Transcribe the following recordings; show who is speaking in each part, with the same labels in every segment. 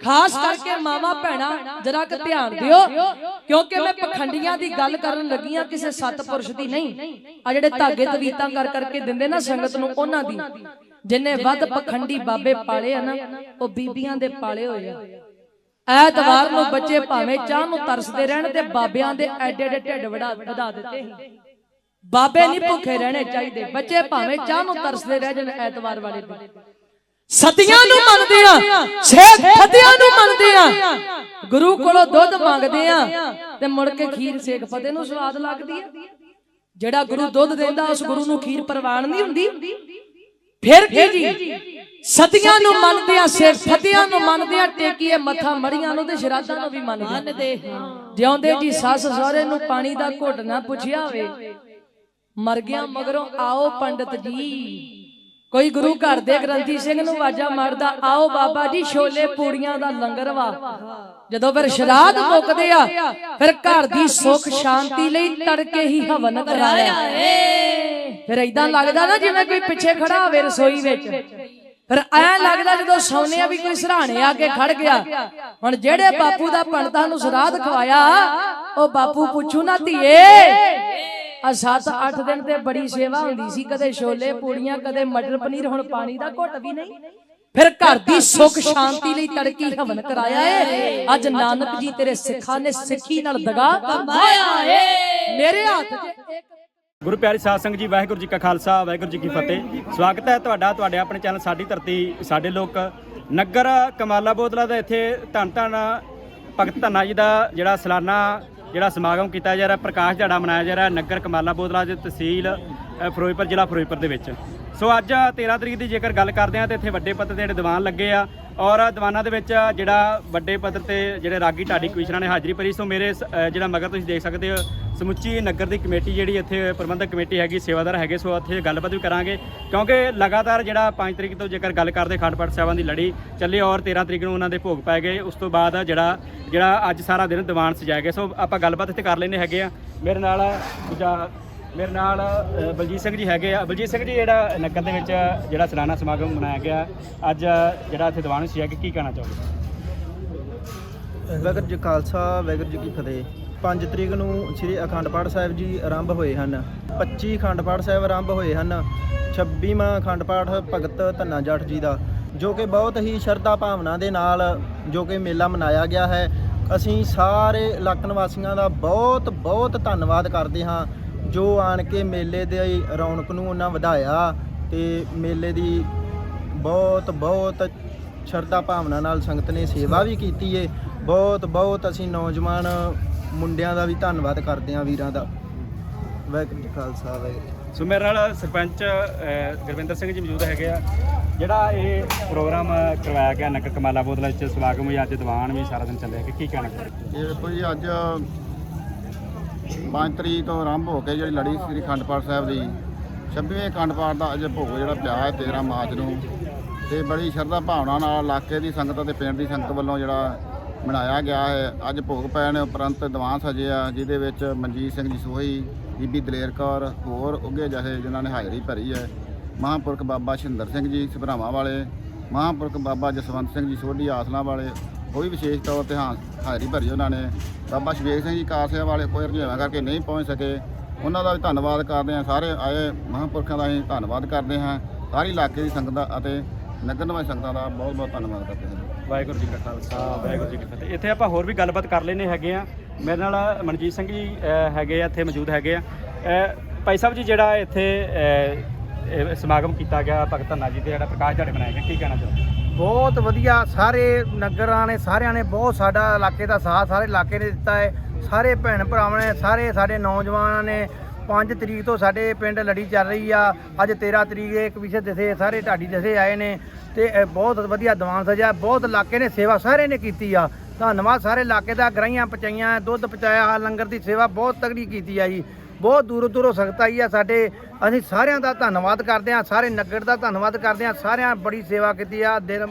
Speaker 1: ਖਾਸ ਕਰਕੇ ਮਾਵਾ ਭੈਣਾ ਜਰਾ ਕੁ ਧਿਆਨ ਦਿਓ ਕਿਉਂਕਿ ਮੈਂ ਪਖੰਡੀਆਂ ਦੀ ਗੱਲ ਕਰਨ ਲੱਗੀ ਆ ਕਿਸੇ ਸਤਪੁਰਸ਼ ਦੀ ਨਹੀਂ। ਆ ਜਿਹੜੇ ਧਾਗੇ ਤਵੀਤਾਂ ਕਰ ਕਰਕੇ ਦਿੰਦੇ ਨਾ ਸੰਗਤ ਨੂੰ ਉਹਨਾਂ ਦੀ। ਜਿਨੇ ਵੱਧ ਪਖੰਡੀ ਬਾਬੇ ਪਾਲੇ ਆ ਨਾ ਉਹ ਬੀਬੀਆਂ ਦੇ ਪਾਲੇ ਹੋਏ ਆ। ਐਤਵਾਰ ਨੂੰ ਬੱਚੇ ਭਾਵੇਂ ਚਾਹ ਨੂੰ ਤਰਸਦੇ ਰਹਿਣ ਤੇ ਬਾਬਿਆਂ ਦੇ ਐਡੇ ਐਡੇ ਢਿੱਡ ਵੜਾ ਵਧਾ ਦਿੱਤੇ ਬਾਬੇ ਨਹੀਂ ਭੁੱਖੇ ਰਹਿਣੇ ਚਾਹੀਦੇ। ਬੱਚੇ ਭਾਵੇਂ ਚਾਹ ਨੂੰ ਤਰਸਦੇ ਰਹਿ ਜਾਣ ਐਤਵਾਰ ਵਾਲੇ ਦਿਨ। ਸਤਿਆਂ ਨੂੰ ਮੰਨਦੇ ਆ ਛੇ ਫਤਿਆਂ ਨੂੰ ਮੰਨਦੇ ਆ। ਗੁਰੂ ਕੋਲੋਂ ਦੁੱਧ ਮੰਗਦੇ ਆ ਤੇ ਮੁੜ ਕੇ ਖੀਰ ਸੇਖ ਫਤਿਹ ਨੂੰ ਸਵਾਦ ਲੱਗਦੀ ਆ। ਜਿਹੜਾ ਗੁਰੂ ਦੁੱਧ ਦਿੰਦਾ ਉਸ ਗੁਰੂ ਨੂੰ ਖੀਰ ਪ੍ਰਵਾਨ ਨਹੀਂ ਹੁੰਦੀ। ਫਿਰ ਕੀ ਜੀ? ਸਤਿਆਂ ਨੂੰ ਮੰਨਦੇ ਆ ਸੇਖ ਫਤਿਆਂ ਨੂੰ ਮੰਨਦੇ ਆ ਟੇਕੀਏ ਮੱਥਾ ਮੜੀਆਂ ਨੂੰ ਤੇ ਸ਼ਰਾਧਾਂ ਨੂੰ ਵੀ ਮੰਨਦੇ ਜਿਉਂਦੇ ਜੀ ਸੱਸ ਸਹੁਰੇ ਨੂੰ ਪਾਣੀ ਦਾ ਘੁੱਟ ਨਾ ਪੁੱਛਿਆ ਹੋਵੇ ਮਰ ਗਿਆ ਮਗਰੋਂ ਆਓ ਪੰਡਤ ਜੀ। ਕੋਈ ਗੁਰੂ ਘਰ ਦੇ ਗ੍ਰੰਥੀ ਸਿੰਘ ਨੂੰ ਆਵਾਜ਼ਾਂ ਮਾਰਦਾ ਆਓ ਬਾਬਾ ਜੀ ਛੋਲੇ ਪੂੜੀਆਂ ਦਾ ਲੰਗਰ ਵਾ। ਜਦੋਂ ਫਿਰ ਸ਼ਰਾਧ ਮੁੱਕਦੇ ਆ ਫਿਰ ਘਰ ਦੀ ਸੁੱਖ ਸ਼ਾਂਤੀ ਲਈ ਤੜਕੇ ਹੀ ਹਵਨ ਕਰਾਇਆ ਫਿਰ ਇਦਾਂ ਲੱਗਦਾ ਨਾ ਜਿਵੇਂ ਕੋਈ ਪਿੱਛੇ ਖੜਾ ਹੋਵੇ ਰਸੋਈ ਵਿੱਚ। ਫਿਰ ਐ ਲੱਗਦਾ ਜਦੋਂ ਸੌਨੇ ਆ ਵੀ ਕੋਈ ਸਰਾਣੇ ਆ ਕੇ ਖੜ ਗਿਆ। ਹੁਣ ਜਿਹੜੇ ਬਾਪੂ ਦਾ ਪੰਡਤਾਂ ਨੂੰ ਸ਼ਰਾਧ ਖਵਾਇਆ ਉਹ ਬਾਪੂ ਪੁੱਛੂ ਨਾ ਧੀਏ। ਆ 7-8 ਦਿਨ ਤੇ ਬੜੀ ਸੇਵਾ ਹੁੰਦੀ ਸੀ, ਕਦੇ ਛੋਲੇ ਪੂੜੀਆਂ, ਕਦੇ ਮਟਰ ਪਨੀਰ, ਹੁਣ ਪਾਣੀ ਦਾ ਘੁੱਟ ਵੀ ਨਹੀਂ। ਫਿਰ ਘਰ ਦੀ ਸੁੱਖ ਸ਼ਾਂਤੀ ਲਈ ਤੜਕੀ ਹਵਨ ਕਰਾਇਆ ਏ। ਅੱਜ ਨਾਨਕ ਜੀ ਤੇਰੇ ਸਿੱਖਾਂ ਨੇ ਸਿੱਖੀ ਨਾਲ ਦਗਾ ਕਮਾਇਆ ਏ। ਮੇਰੇ ਹੱਥ 'ਚ ਇੱਕ
Speaker 2: ਗੁਰੂ ਪਿਆਰੀ ਸਾਧ ਸੰਗਤ ਜੀ, ਵਾਹਿਗੁਰੂ ਜੀ ਕਾ ਖਾਲਸਾ, ਵਾਹਿਗੁਰੂ ਜੀ ਕੀ ਫਤਿਹ। ਸਵਾਗਤ ਹੈ ਤੁਹਾਡਾ, ਤੁਹਾਡੇ ਆਪਣੇ ਚੈਨਲ ਸਾਡੀ ਧਰਤੀ, ਸਾਡੇ ਲੋਕ। ਨਗਰ ਕਮਾਲਾ ਬੋਦਲਾ ਦਾ ਇੱਥੇ ਧੰਨ ਧੰਨ ਭਗਤ ਧੰਨਾ ਜੀ ਦਾ ਜਿਹੜਾ ਸਾਲਾਨਾ ਜਿਹੜਾ ਸਮਾਗਮ ਕੀਤਾ ਜਾ ਰਿਹਾ, ਪ੍ਰਕਾਸ਼ ਦਿਹਾੜਾ ਮਨਾਇਆ ਜਾ ਰਿਹਾ ਨਗਰ ਕਮਾਲਾ ਬੋਦਲਾ ਦੇ ਤਹਿਸੀਲ ਫਿਰੋਜ਼ਪੁਰ, ਜ਼ਿਲ੍ਹਾ ਫਿਰੋਜ਼ਪੁਰ ਦੇ ਵਿੱਚ। ਸੋ ਅੱਜ 13 ਤਰੀਕ ਦੀ ਜੇਕਰ ਗੱਲ ਕਰਦੇ ਆ ਤੇ ਇੱਥੇ ਵੱਡੇ ਪੱਧਰ ਤੇ ਜਿਹੜੇ ਦੀਵਾਨ ਲੱਗੇ ਆ ਔਰ ਦੀਵਾਨਾਂ ਦੇ ਵਿੱਚ ਜਿਹੜਾ ਵੱਡੇ ਪੱਧਰ ਤੇ ਜਿਹੜੇ ਰਾਗੀ ਢਾਡੀ ਕਮਿਸ਼ਨਰਾਂ ਨੇ ਹਾਜ਼ਰੀ ਭਰੀ, ਸੋ ਮੇਰੇ ਸ- ਜਿਹੜਾ ਮਗਰ ਤੁਸੀਂ ਦੇਖ ਸਕਦੇ ਹੋ, ਸਮੁੱਚੀ ਨਗਰ ਦੀ ਕਮੇਟੀ ਜਿਹੜੀ ਇੱਥੇ ਪ੍ਰਬੰਧਕ ਕਮੇਟੀ ਹੈਗੀ, ਸੇਵਾਦਾਰ ਹੈਗੇ, ਸੋ ਇੱਥੇ ਗੱਲਬਾਤ ਵੀ ਕਰਾਂਗੇ। ਕਿਉਂਕਿ ਲਗਾਤਾਰ ਜਿਹੜਾ 5 ਤਰੀਕ ਤੋਂ ਜੇਕਰ ਗੱਲ ਕਰਦੇ ਅਖੰਡ ਪਾਠ ਸਾਹਿਬਾਂ ਦੀ ਲੜੀ ਚੱਲੀ ਔਰ 13 ਤਰੀਕ ਨੂੰ ਉਹਨਾਂ ਦੇ ਭੋਗ ਪੈ ਗਏ, ਉਸ ਤੋਂ ਬਾਅਦ ਜਿਹੜਾ ਜਿਹੜਾ ਅੱਜ ਸਾਰਾ ਦਿਨ ਦੀਵਾਨ ਸਜਾਏ ਗਏ। ਸੋ ਆਪਾਂ ਗੱਲਬਾਤ ਇੱਥੇ ਕਰ ਲੈਨੇ ਹੈਗੇ ਆ ਮੇਰੇ ਨਾਲ ਦੂਜਾ ਮੇਰੇ ਨਾਲ ਅ, ਬਲਜੀਤ ਸਿੰਘ ਜੀ ਹੈਗੇ ਆ। ਬਲਜੀਤ ਸਿੰਘ ਜੀ ਜਿਹੜਾ ਨਗਰ ਦੇ ਵਿੱਚ ਜਿਹੜਾ ਸਾਲਾਨਾ ਸਮਾਗਮ ਮਨਾਇਆ ਗਿਆ ਅੱਜ ਜਿਹੜਾ ਇੱਥੇ ਦੀਵਾਨ ਸੀ ਕਿ ਕੀ ਕਹਿਣਾ ਚਾਹੋਗੇ?
Speaker 3: ਵਾਹਿਗੁਰੂ ਜੀ ਕਾ ਖਾਲਸਾ ਵਾਹਿਗੁਰੂ ਜੀ ਕੀ ਫਤਿਹ। 5 ਤਰੀਕ ਨੂੰ ਸ੍ਰੀ ਅਖੰਡ ਪਾਠ ਸਾਹਿਬ ਜੀ ਆਰੰਭ ਹੋਏ ਹਨ। 25 ਅਖੰਡ ਪਾਠ ਸਾਹਿਬ ਆਰੰਭ ਹੋਏ ਹਨ। 26ਵਾਂ ਅਖੰਡ ਪਾਠ ਭਗਤ ਧੰਨਾ ਜੱਟ ਜੀ ਦਾ ਜੋ ਕਿ ਬਹੁਤ ਹੀ ਸ਼ਰਧਾ ਭਾਵਨਾ ਦੇ ਨਾਲ ਜੋ ਕਿ ਮੇਲਾ ਮਨਾਇਆ ਗਿਆ ਹੈ। ਅਸੀਂ ਸਾਰੇ ਇਲਾਕਾ ਵਾਸੀਆਂ ਦਾ ਬਹੁਤ ਬਹੁਤ ਧੰਨਵਾਦ ਕਰਦੇ ਹਾਂ। ਜੋ ਆਣ ਕੇ ਮੇਲੇ ਦੇ ਰੌਣਕ ਨੂੰ ਉਹਨਾਂ ਵਧਾਇਆ ਤੇ ਮੇਲੇ ਦੀ ਬਹੁਤ ਬਹੁਤ ਸ਼ਰਧਾ ਭਾਵਨਾ ਨਾਲ ਸੰਗਤ ਨੇ ਸੇਵਾ ਵੀ ਕੀਤੀ ਏ। ਬਹੁਤ ਬਹੁਤ ਅਸੀਂ ਨੌਜਵਾਨ ਮੁੰਡਿਆਂ ਦਾ ਵੀ ਧੰਨਵਾਦ ਕਰਦੇ ਹਾਂ ਵੀਰਾਂ ਦਾ। ਵਾਹਿਗੁਰੂ ਜੀ ਖਾਲਸਾ ਵਾਹਿਗੁਰੂ।
Speaker 2: ਸੋ ਮੇਰੇ ਨਾਲ ਸਰਪੰਚ ਗੁਰਵਿੰਦਰ ਸਿੰਘ ਜੀ ਮੌਜੂਦ ਹੈਗੇ ਆ। ਜਿਹੜਾ ਇਹ ਪ੍ਰੋਗਰਾਮ ਕਰਵਾਇਆ ਗਿਆ ਨਗਰ ਕਮਾਲਾ ਬੋਦਲਾ ਵਿੱਚ ਸਮਾਗਮ ਵੀ ਅੱਜ ਦੀਵਾਨ ਵੀ ਸਾਰਾ ਦਿਨ ਚੱਲਿਆ। ਕਿ ਕੀ ਕਹਿਣਾ
Speaker 4: ਦੇਖੋ ਜੀ ਅੱਜ 5 ਤਰੀਕ ਤੋਂ ਆਰੰਭ ਹੋ ਕੇ ਜਿਹੜੀ ਲੜੀ ਸ੍ਰੀ ਅਖੰਡ ਪਾਠ ਸਾਹਿਬ ਦੀ 26ਵੇਂ ਅਖੰਡ ਪਾਠ ਦਾ ਅੱਜ ਭੋਗ ਜਿਹੜਾ ਪਿਆ ਹੈ 13 ਮਾਰਚ ਨੂੰ, ਤੇ ਬੜੀ ਸ਼ਰਧਾ ਭਾਵਨਾ ਨਾਲ ਇਲਾਕੇ ਦੀ ਸੰਗਤ ਅਤੇ ਪਿੰਡ ਦੀ ਸੰਗਤ ਵੱਲੋਂ ਜਿਹੜਾ ਮਨਾਇਆ ਗਿਆ ਹੈ। ਅੱਜ ਭੋਗ ਪੈਣ ਉਪਰੰਤ ਦੀਵਾਨ ਸਜਿਆ ਜਿਹਦੇ ਵਿੱਚ ਮਨਜੀਤ ਸਿੰਘ ਜੀ ਸੋਹੀ ਬੀਬੀ ਦਲੇਰ ਕੌਰ, ਹੋਰ ਉੱਗੇ ਜਿਹੇ ਜਿਨ੍ਹਾਂ ਨੇ ਹਾਜ਼ਰੀ ਭਰੀ ਹੈ। ਮਹਾਂਪੁਰਖ ਬਾਬਾ ਸ਼ਿੰਦਰ ਸਿੰਘ ਜੀ, ਸਭਰਾਵਾਂ ਵਾਲੇ, ਮਹਾਂਪੁਰਖ ਬਾਬਾ ਜਸਵੰਤ ਸਿੰਘ ਜੀ, ਸੋਢੀ ਆਸਲਾ ਵਾਲੇ ਉਹ ਵੀ ਵਿਸ਼ੇਸ਼ ਤੌਰ ਤੇ ਹਾਂ, ਹਾਜ਼ਰੀ ਭਰੀ ਉਹਨਾਂ ਨੇ। ਬਾਬਾ ਸ਼ਵੇਕ ਸਿੰਘ ਜੀ ਕਾਸਿਆ ਵਾਲੇ ਕੋਈ ਰੁਝੇਵਾਂ ਕਰਕੇ ਨਹੀਂ ਪਹੁੰਚ ਸਕੇ। ਉਹਨਾਂ ਦਾ ਵੀ ਧੰਨਵਾਦ ਕਰਦੇ ਹਾਂ। ਸਾਰੇ ਆਏ ਮਹਾਂਪੁਰਖਾਂ ਦਾ ਅਸੀਂ ਧੰਨਵਾਦ ਕਰਦੇ ਹਾਂ। ਸਾਰੀ ਇਲਾਕੇ ਦੀ ਸੰਗਤ ਦਾ ਅਤੇ ਨਗਰ ਨਿਵਾਸੀ ਸੰਗਤਾਂ ਦਾ ਬਹੁਤ ਬਹੁਤ ਧੰਨਵਾਦ ਕਰਦੇ ਹਾਂ।
Speaker 2: ਵਾਹਿਗੁਰੂ ਜੀ ਕਾ ਖਾਲਸਾ, ਵਾਹਿਗੁਰੂ ਜੀ ਕੀ ਫਤਿਹ। ਇੱਥੇ ਆਪਾਂ ਹੋਰ ਵੀ ਗੱਲਬਾਤ ਕਰ ਲੈਨੇ ਹੈਗੇ ਆ ਮੇਰੇ ਨਾਲ ਮਨਜੀਤ ਸਿੰਘ ਜੀ ਹੈਗੇ ਆ, ਇੱਥੇ ਮੌਜੂਦ ਹੈਗੇ ਆ। ਭਾਈ ਸਾਹਿਬ ਜੀ, ਜਿਹੜਾ ਇੱਥੇ ਸਮਾਗਮ ਕੀਤਾ ਗਿਆ ਭਗਤ ਧੰਨਾ ਜੀ ਦੇ ਜਿਹੜਾ ਪ੍ਰਕਾਸ਼ ਦਿਹਾੜੇ ਮਨਾਇਆ ਗਿਆ ਕੀ ਕਹਿਣਾ ਚਾਹੋਗੇ?
Speaker 5: ਬਹੁਤ ਵਧੀਆ, ਸਾਰੇ ਨਗਰਾਂ ਨੇ, ਸਾਰਿਆਂ ਨੇ ਬਹੁਤ ਸਾਡਾ ਇਲਾਕੇ ਦਾ ਸਾਥ ਸਾਰੇ ਇਲਾਕੇ ਨੇ ਦਿੱਤਾ ਹੈ। ਸਾਰੇ ਭੈਣ ਭਰਾਵਾਂ ਨੇ, ਸਾਰੇ ਸਾਡੇ ਨੌਜਵਾਨਾਂ ਨੇ 5 ਤਰੀਕ ਤੋਂ ਸਾਡੇ ਪਿੰਡ ਲੜੀ ਚੱਲ ਰਹੀ ਆ। ਅੱਜ 13 ਤਰੀਕ ਦੇ ਇੱਕ ਵਿਸ਼ੇ ਦਸੇ, ਸਾਰੇ ਢਾਡੀ ਦਸੇ ਆਏ ਨੇ ਤੇ ਬਹੁਤ ਵਧੀਆ ਦੀਵਾਨ ਸਜਾ ਬਹੁਤ ਇਲਾਕੇ ਨੇ ਸੇਵਾ ਸਾਰੇ ਨੇ ਕੀਤੀ ਆ। ਧੰਨਵਾਦ ਸਾਰੇ ਇਲਾਕੇ ਦਾ, ਗਰਾਈਆਂ ਪਚਾਈਆਂ, ਦੁੱਧ ਪਚਾਇਆ, ਲੰਗਰ ਦੀ ਸੇਵਾ ਬਹੁਤ ਤਗੜੀ ਕੀਤੀ ਆ ਜੀ। ਬਹੁਤ ਦੂਰੋਂ ਦੂਰੋਂ ਸੰਗਤ ਆਈ ਆ ਸਾਡੇ। ਅਸੀਂ ਸਾਰਿਆਂ ਦਾ ਧੰਨਵਾਦ ਕਰਦੇ ਆ ਸਾਰੇ ਨਗਰ ਦਾ ਧੰਨਵਾਦ ਕਰਦੇ ਆ ਸਾਰਿਆਂ ਬੜੀ ਸੇਵਾ ਕੀਤੀ ਆ ਦਿਲ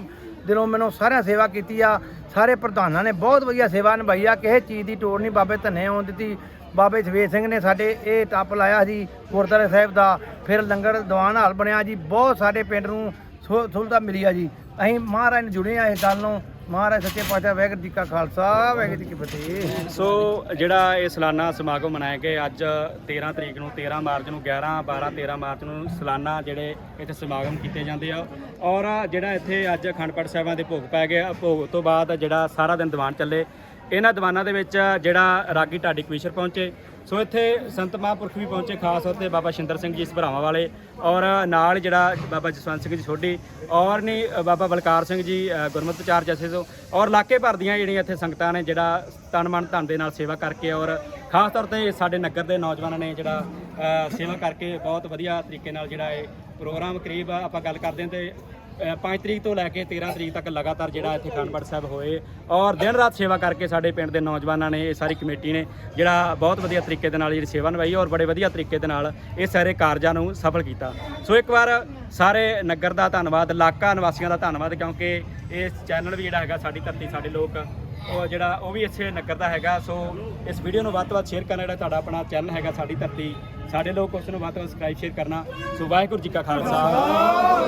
Speaker 5: ਦਿਲੋਂ ਮੈਨੂੰ ਸਾਰਿਆਂ ਸੇਵਾ ਕੀਤੀ ਆ, ਸਾਰੇ ਪ੍ਰਧਾਨਾਂ ਨੇ ਬਹੁਤ ਵਧੀਆ ਸੇਵਾ ਨਿਭਾਈ ਆ, ਕਿਸੇ ਚੀਜ਼ ਦੀ ਟੋੜ ਨਹੀਂ, ਬਾਬੇ ਧੰਨੇ ਆਉਣ ਦਿੱਤੀ, ਬਾਬੇ ਸਵੇਰ ਸਿੰਘ ਨੇ ਸਾਡੇ ਇਹ ਟੱਪ ਲਾਇਆ ਸੀ, ਗੁਰਦੁਆਰਾ ਸਾਹਿਬ ਦਾ, ਫਿਰ ਲੰਗਰ ਦੀਵਾਨ ਹਾਲ ਬਣਿਆ ਜੀ, ਬਹੁਤ ਸਾਡੇ ਪਿੰਡ ਨੂੰ ਸੁ- ਸੁਵਿਧਾ ਮਿਲੀ ਆ ਜੀ, ਅਸੀਂ ਮਹਾਰਾਜ ਨਾਲ ਜੁੜੇ ਆ ਇਸ ਗੱਲ ਨੂੰ ਮਹਾਰਾਜ ਸੱਚੇ ਪਾਤਸ਼ਾਹ, ਵਾਹਿਗੁਰੂ ਜੀ ਕਾ ਖਾਲਸਾ, ਵਾਹਿਗੁਰੂ ਜੀ ਕੀ ਫਤਿਹ।
Speaker 2: ਸੋ ਜਿਹੜਾ ਇਹ ਸਾਲਾਨਾ ਸਮਾਗਮ ਮਨਾਇਆ ਗਿਆ, ਅੱਜ 13 ਤਰੀਕ ਨੂੰ 13 ਮਾਰਚ ਨੂੰ 11 12 13 ਮਾਰਚ ਨੂੰ ਸਾਲਾਨਾ ਜਿਹੜੇ ਇੱਥੇ ਸਮਾਗਮ ਕੀਤੇ ਜਾਂਦੇ ਆ। ਔਰ ਜਿਹੜਾ ਇੱਥੇ ਅੱਜ ਅਖੰਡ ਪਾਠ ਸਾਹਿਬਾਂ ਦੇ ਭੋਗ ਪੈ ਗਿਆ ਭੋਗ ਤੋਂ ਬਾਅਦ ਜਿਹੜਾ ਸਾਰਾ ਦਿਨ ਦੀਵਾਨ ਚੱਲੇ, ਇਹਨਾਂ ਦੀਵਾਨਾਂ ਦੇ ਵਿੱਚ ਜਿਹੜਾ ਰਾਗੀ ਢਾਡੀ ਕਵੀਸ਼ਰ ਪਹੁੰਚੇ ਸੋ ਇੱਥੇ ਸੰਤ ਮਹਾਂਪੁਰਖ ਵੀ ਪਹੁੰਚੇ ਖਾਸ ਤੌਰ ਤੇ ਬਾਬਾ ਸ਼ਿੰਦਰ ਸਿੰਘ ਜੀ ਇਸ ਭਰਾਵਾਂ ਵਾਲੇ ਔਰ ਨਾਲ ਜਿਹੜਾ ਬਾਬਾ ਜਸਵੰਤ ਸਿੰਘ ਜੀ ਸੋਢੀ ਔਰ ਨੇ ਬਾਬਾ ਬਲਕਾਰ ਸਿੰਘ ਜੀ ਅ, ਗੁਰਮਤਿ ਚਾਰ ਜਥੇ ਤੋਂ ਔਰ ਇਲਾਕੇ ਭਰ ਦੀਆਂ ਜਿਹੜੀਆਂ ਇੱਥੇ ਸੰਗਤਾਂ ਨੇ ਜਿਹੜਾ ਤਨ ਮਨ ਧਨ ਦੇ ਨਾਲ ਸੇਵਾ ਕਰਕੇ ਔਰ ਖਾਸ ਤੌਰ ਤੇ ਸਾਡੇ ਨਗਰ ਦੇ ਨੌਜਵਾਨਾਂ ਨੇ ਜਿਹੜਾ ਸੇਵਾ ਕਰਕੇ ਬਹੁਤ ਵਧੀਆ ਤਰੀਕੇ ਨਾਲ ਜਿਹੜਾ ਇਹ ਪ੍ਰੋਗਰਾਮ ਕਰੀਬ ਆਪਾਂ ਗੱਲ ਕਰਦੇ ਹਾਂ ਤੇ 5 ਤਰੀਕ ਤੋਂ ਲੈ ਕੇ 13 ਤਰੀਕ ਤੱਕ ਲਗਾਤਾਰ ਜਿਹੜਾ ਇੱਥੇ ਖੰਡਪੜ ਸਾਹਿਬ ਹੋਏ ਔਰ ਦਿਨ ਰਾਤ ਸੇਵਾ ਕਰਕੇ ਸਾਡੇ ਪਿੰਡ ਦੇ ਨੌਜਵਾਨਾਂ ਨੇ, ਇਹ ਸਾਰੀ ਕਮੇਟੀ ਨੇ ਜਿਹੜਾ ਬਹੁਤ ਵਧੀਆ ਤਰੀਕੇ ਦੇ ਨਾਲ ਜਿਹੜੀ ਸੇਵਾ ਨਿਭਾਈ ਔਰ ਬੜੇ ਵਧੀਆ ਤਰੀਕੇ ਦੇ ਨਾਲ ਇਹ ਸਾਰੇ ਕਾਰਜਾਂ ਨੂੰ ਸਫਲ ਕੀਤਾ। ਸੋ ਇੱਕ ਵਾਰ ਸਾਰੇ ਨਗਰ ਦਾ ਧੰਨਵਾਦ, ਇਲਾਕਾ ਨਿਵਾਸੀਆਂ ਦਾ ਧੰਨਵਾਦ ਕਿਉਂਕਿ ਇਸ ਚੈਨਲ ਵੀ ਜਿਹੜਾ ਹੈਗਾ ਸਾਡੀ ਧਰਤੀ, ਸਾਡੇ ਲੋਕ ਉਹ ਜਿਹੜਾ ਉਹ ਵੀ ਇਸੇ ਨਗਰ ਦਾ ਹੈਗਾ। ਸੋ ਇਸ ਵੀਡੀਓ ਨੂੰ ਵੱਧ ਤੋਂ ਵੱਧ ਸ਼ੇਅਰ ਕਰਨਾ ਜਿਹੜਾ ਤੁਹਾਡਾ ਆਪਣਾ ਚੈਨਲ ਹੈਗਾ ਸਾਡੀ ਧਰਤੀ। ਸਾਡੇ ਲੋਕ ਉਸ ਨੂੰ ਵੱਧ ਤੋਂ ਵੱਧ ਸਬਸਕ੍ਰਾਈਬ ਸ਼ੇਅਰ ਕਰਨਾ। ਸੋ ਵਾਹਿਗੁਰੂ ਜੀ ਕਾ ਖਾਲਸਾ।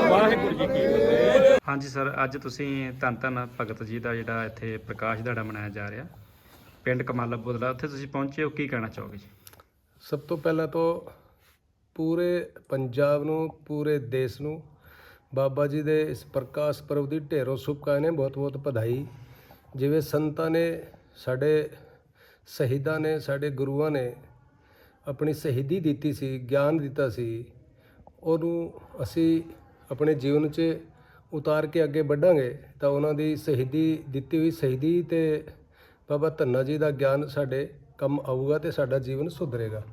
Speaker 2: ਵਾਹਿਗੁਰੂ ਜੀ ਕੀ ਫਤਿਹ। ਹਾਂਜੀ ਸਰ ਅੱਜ ਤੁਸੀਂ ਧੰਨ ਧੰਨ ਭਗਤ ਜੀ ਦਾ ਜਿਹੜਾ ਇੱਥੇ ਪ੍ਰਕਾਸ਼ ਦਿਹਾੜਾ ਮਨਾਇਆ ਜਾ ਰਿਹਾ। ਪਿੰਡ ਕਮਾਲਾ ਬੋਦਲਾ ਉੱਥੇ ਤੁਸੀਂ ਪਹੁੰਚੇ ਹੋ ਕੀ ਕਹਿਣਾ ਚਾਹੋਗੇ ਜੀ?
Speaker 6: ਸਭ ਤੋਂ ਪਹਿਲਾਂ ਤਾਂ ਪੂਰੇ ਪੰਜਾਬ ਨੂੰ ਪੂਰੇ ਦੇਸ਼ ਨੂੰ ਬਾਬਾ ਜੀ ਦੇ ਇਸ ਪ੍ਰਕਾਸ਼ ਪਰਵ ਦੀ ਢੇਰੋਂ ਸ਼ੁਭਕਾਮਨਾਵਾਂ ਬਹੁਤ ਬਹੁਤ ਵਧਾਈ। ਜਿਵੇਂ ਸੰਤਾਂ ਨੇ ਸਾਡੇ ਸ਼ਹੀਦਾਂ ਨੇ ਸਾਡੇ ਗੁਰੂਆਂ ਨੇ ਆਪਣੀ ਸ਼ਹੀਦੀ ਦਿੱਤੀ ਸੀ ਗਿਆਨ ਦਿੱਤਾ ਸੀ ਉਹਨੂੰ ਅਸੀਂ ਆਪਣੇ ਜੀਵਨ 'ਚ ਉਤਾਰ ਕੇ ਅੱਗੇ ਵਧਾਂਗੇ ਤਾਂ ਉਹਨਾਂ ਦੀ ਸ਼ਹੀਦੀ ਦਿੱਤੀ ਹੋਈ ਸ਼ਹੀਦੀ ਤੇ ਬਾਬਾ ਧੰਨਾ ਜੀ ਦਾ ਗਿਆਨ ਸਾਡੇ ਕੰਮ ਆਊਗਾ ਤੇ ਸਾਡਾ ਜੀਵਨ ਸੁਧਰੇਗਾ।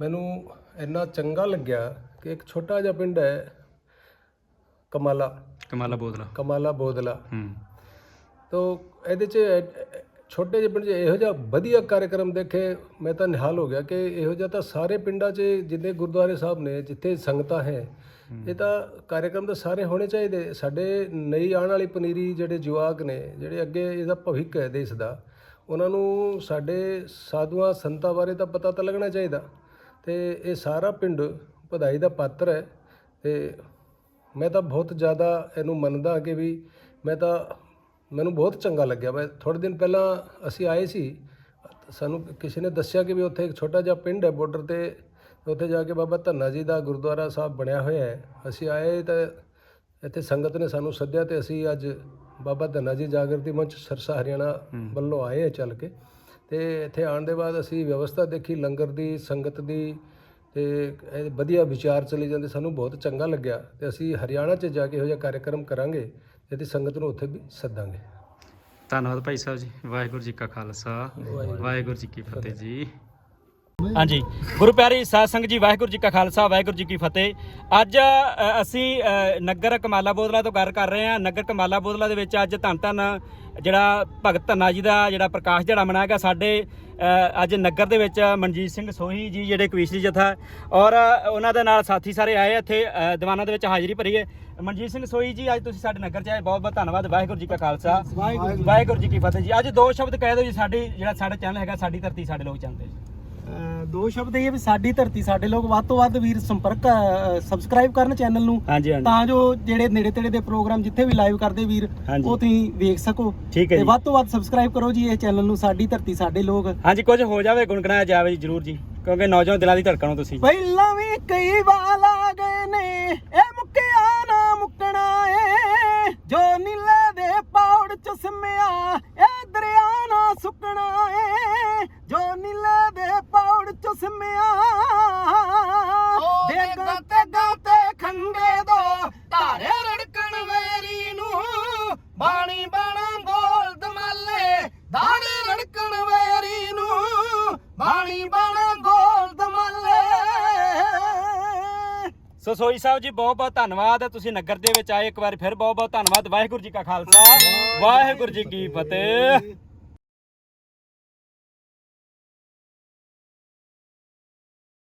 Speaker 6: ਮੈਨੂੰ ਇੰਨਾ ਚੰਗਾ ਲੱਗਿਆ ਕਿ ਇੱਕ ਛੋਟਾ ਜਿਹਾ ਪਿੰਡ ਹੈ ਕਮਾਲਾ।
Speaker 2: ਕਮਾਲਾ ਬੋਦਲਾ।
Speaker 6: ਕਮਾਲਾ ਬੋਦਲਾ।
Speaker 2: ਹੂੰ।
Speaker 6: ਤੋ ਇਹਦੇ 'ਚ, ਛੋਟੇ ਜਿਹੇ ਪਿੰਡ 'ਚ ਇਹੋ ਜਿਹਾ ਵਧੀਆ ਕਾਰਜਕ੍ਰਮ ਦੇਖੇ ਮੈਂ ਤਾਂ ਨਿਹਾਲ ਹੋ ਗਿਆ ਕਿ ਇਹੋ ਜਿਹਾ ਤਾਂ ਸਾਰੇ ਪਿੰਡਾਂ 'ਚ ਜਿੰਨੇ ਗੁਰਦੁਆਰੇ ਸਾਹਿਬ ਨੇ, ਜਿੱਥੇ ਸੰਗਤਾਂ ਹੈ, ਇਹ ਤਾਂ ਕਾਰਜਕ੍ਰਮ ਤਾਂ ਸਾਰੇ ਹੋਣੇ ਚਾਹੀਦੇ। ਸਾਡੇ ਨਈ ਆਉਣ ਵਾਲੀ ਪਨੀਰੀ ਜਿਹੜੇ ਜਵਾਕ ਨੇ, ਜਿਹੜੇ ਅੱਗੇ ਇਹਦਾ ਭਵਿੱਖ ਹੈ ਦੇਸ਼ ਦਾ, ਉਹਨਾਂ ਨੂੰ ਸਾਡੇ ਸਾਧੂਆਂ, ਸੰਤਾਂ ਬਾਰੇ ਤਾਂ ਪਤਾ ਤਾਂ ਲੱਗਣਾ ਚਾਹੀਦਾ। ਤੇ ਇਹ ਸਾਰਾ ਪਿੰਡ ਵਧਾਈ ਦਾ ਪਾਤਰ ਹੈ ਤੇ ਮੈਂ ਤਾਂ ਬਹੁਤ ਜ਼ਿਆਦਾ ਇਹਨੂੰ ਮੰਨਦਾ ਕਿ ਵੀ ਮੈਂ ਤਾਂ ਮੈਨੂੰ ਬਹੁਤ ਚੰਗਾ ਲੱਗਿਆ। ਮੈਂ ਥੋੜੇ ਦਿਨ ਪਹਿਲਾਂ ਅਸੀਂ ਆਏ ਸੀ। ਸਾਨੂੰ ਕਿਸੇ ਨੇ ਦੱਸਿਆ ਕਿ ਵੀ ਉੱਥੇ ਇੱਕ ਛੋਟਾ ਜਿਹਾ ਪਿੰਡ ਹੈ ਬਾਰਡਰ ਤੇ। ਉੱਥੇ ਜਾ ਕੇ ਬਾਬਾ ਧੰਨਾ ਜੀ ਦਾ ਗੁਰਦੁਆਰਾ ਸਾਹਿਬ ਬਣਿਆ ਹੋਇਆ ਹੈ। ਅਸੀਂ ਆਏ ਤਾਂ ਇੱਥੇ ਸੰਗਤ ਨੇ ਸਾਨੂੰ ਸੱਦਿਆ ਤੇ ਅਸੀਂ ਅੱਜ ਬਾਬਾ ਧੰਨਾ ਜੀ ਜਾਗਰਤੀ ਮੰਚ ਸਰਸਾ ਹਰਿਆਣਾ ਵੱਲੋਂ ਆਏ ਹਾਂ ਚੱਲ ਕੇ। ਤੇ ਇੱਥੇ ਆਉਣ ਦੇ ਬਾਅਦ ਅਸੀਂ ਵਿਵਸਥਾ ਦੇਖੀ ਲੰਗਰ ਦੀ ਸੰਗਤ ਦੀ ਤੇ ਇਹ ਵਧੀਆ ਵਿਚਾਰ ਚਲੇ ਜਾਂਦੇ। ਸਾਨੂੰ ਬਹੁਤ ਚੰਗਾ ਲੱਗਿਆ ਤੇ ਅਸੀਂ ਹਰਿਆਣਾ 'ਚ ਜਾ ਕੇ ਇਹੋ ਜਿਹਾ ਕਾਰਜਕ੍ਰਮ ਕਰਾਂਗੇ। ਤੇ ਸੰਗਤ ਨੂੰ ਉੱਥੇ ਵੀ ਸੱਦਾਂਗੇ।
Speaker 2: ਧੰਨਵਾਦ ਭਾਈ ਸਾਹਿਬ ਜੀ। ਵਾਹਿਗੁਰੂ ਜੀ ਕਾ ਖਾਲਸਾ। ਵਾਹਿਗੁਰੂ ਜੀ ਕੀ ਫਤਿਹ ਜੀ। ਹਾਂਜੀ। ਗੁਰੂ ਪਿਆਰੀ ਸਾਧ ਸੰਗਤ ਜੀ ਵਾਹਿਗੁਰੂ ਜੀ ਕਾ ਖਾਲਸਾ ਵਾਹਿਗੁਰੂ ਜੀ ਕੀ ਫਤਿਹ। ਅੱਜ ਅਸੀਂ ਨਗਰ ਕਮਾਲਾ ਬੋਦਲਾ ਤੋਂ ਗੱਲ ਕਰ ਰਹੇ ਹਾਂ। ਨਗਰ ਕਮਾਲਾ ਬੋਦਲਾ ਦੇ ਵਿੱਚ ਅੱਜ ਧੰਨ ਧੰਨ ਜਿਹੜਾ ਭਗਤ ਧੰਨਾ ਜੀ ਦਾ ਜਿਹੜਾ ਪ੍ਰਕਾਸ਼ ਦਿਹਾੜਾ ਮਨਾਇਆ ਗਿਆ ਸਾਡੇ ਅੱਜ ਨਗਰ ਦੇ ਵਿੱਚ ਮਨਜੀਤ ਸਿੰਘ ਸੋਹੀ ਜੀ ਜਿਹੜੇ ਕਵੀਸ਼ਰੀ ਜਥਾ ਔਰ ਉਹਨਾਂ ਦੇ ਨਾਲ ਸਾਥੀ ਸਾਰੇ ਆਏ ਇੱਥੇ ਦੀਵਾਨਾਂ ਦੇ ਵਿੱਚ ਹਾਜ਼ਰੀ ਭਰੀ ਹੈ। ਮਨਜੀਤ ਸਿੰਘ ਸੋਹੀ ਜੀ ਅੱਜ ਤੁਸੀਂ ਸਾਡੇ ਨਗਰ ਚ ਆਏ ਬਹੁਤ ਬਹੁਤ ਧੰਨਵਾਦ। ਵਾਹਿਗੁਰੂ ਜੀ ਕਾ ਖਾਲਸਾ। ਵਾਹਿਗੁਰੂ ਜੀ ਕੀ ਫਤਿਹ ਜੀ। ਅੱਜ ਦੋ ਸ਼ਬਦ ਕਹਿ ਦਿਓ ਜੀ ਸਾਡੀ ਜਿਹੜਾ ਸਾਡਾ ਚੈਨਲ ਹੈਗਾ ਸਾਡੀ ਧਰਤੀ ਸਾਡੇ ਲੋਕ ਚੱਲਦੇ ਜੀ।
Speaker 7: ਦੋ ਸ਼ਬਦ ਇਹ ਵੀ ਸਾਡੀ ਧਰਤੀ ਸਾਡੇ ਲੋਕ ਵੱਧ ਤੋਂ ਵੱਧ ਵੀਰ ਸੰਪਰਕ ਸਬਸਕ੍ਰਾਈਬ ਕਰਨ ਚੈਨਲ ਨੂੰ।
Speaker 2: ਹਾਂਜੀ ਹਾਂਜੀ।
Speaker 7: ਤਾਂ ਜੋ ਜਿਹੜੇ ਨੇੜੇ ਤੇੜੇ ਦੇ ਪ੍ਰੋਗਰਾਮ ਜਿੱਥੇ ਵੀ ਲਾਈਵ ਕਰਦੇ ਵੀਰ
Speaker 2: ਹਾਂਜੀ।
Speaker 7: ਉਹ ਤੁਸੀਂ ਵੇਖ ਸਕੋ।
Speaker 2: ਠੀਕ ਹੈ
Speaker 7: ਤੇ
Speaker 2: ਜੀ।
Speaker 7: ਵੱਧ ਤੋਂ ਵੱਧ ਸਬਸਕ੍ਰਾਈਬ ਕਰੋ ਜੀ ਇਹ ਚੈਨਲ ਨੂੰ ਸਾਡੀ ਧਰਤੀ ਸਾਡੇ ਲੋਕ।
Speaker 2: ਹਾਂਜੀ ਕੁਝ ਹੋ ਜਾਵੇ ਗੁਣਗਣਾਇਆ ਜਾਵੇ ਜੀ ਜਰੂਰ ਜੀ। ਕਿਉਂਕਿ ਨੌਜਵਾਨ ਦਿਲਾਂ ਦੀ ਧੜਕਣ ਹੋ ਤੁਸੀਂ।
Speaker 7: ਪਹਿਲਾਂ ਵੀ ਕਈ ਵਾਲ ਆ ਗਏ ਨੇ ਇਹ ਮੁੱਕਿਆ ਨਾ ਮੁੱਕਣਾ ਏ। ਜੋ ਨੀਲੇ ਦੇ ਪੌੜ ਚ ਸਿਮਿਆ ਇਹ ਨੂੰ ਬਾਣੀ ਗੋਲ ਦਮਾਲੇ
Speaker 2: ਸੋ ਸੋਈ ਸਾਹਿਬ ਜੀ ਬਹੁਤ ਬਹੁਤ ਧੰਨਵਾਦ। ਤੁਸੀਂ ਨਗਰ ਦੇ ਵਿੱਚ ਆਏ ਇੱਕ ਵਾਰ ਫਿਰ ਬਹੁਤ ਬਹੁਤ ਧੰਨਵਾਦ। ਵਾਹਿਗੁਰੂ ਜੀ ਕਾ ਖਾਲਸਾ। ਵਾਹਿਗੁਰੂ ਜੀ ਕੀ ਫਤਿਹ।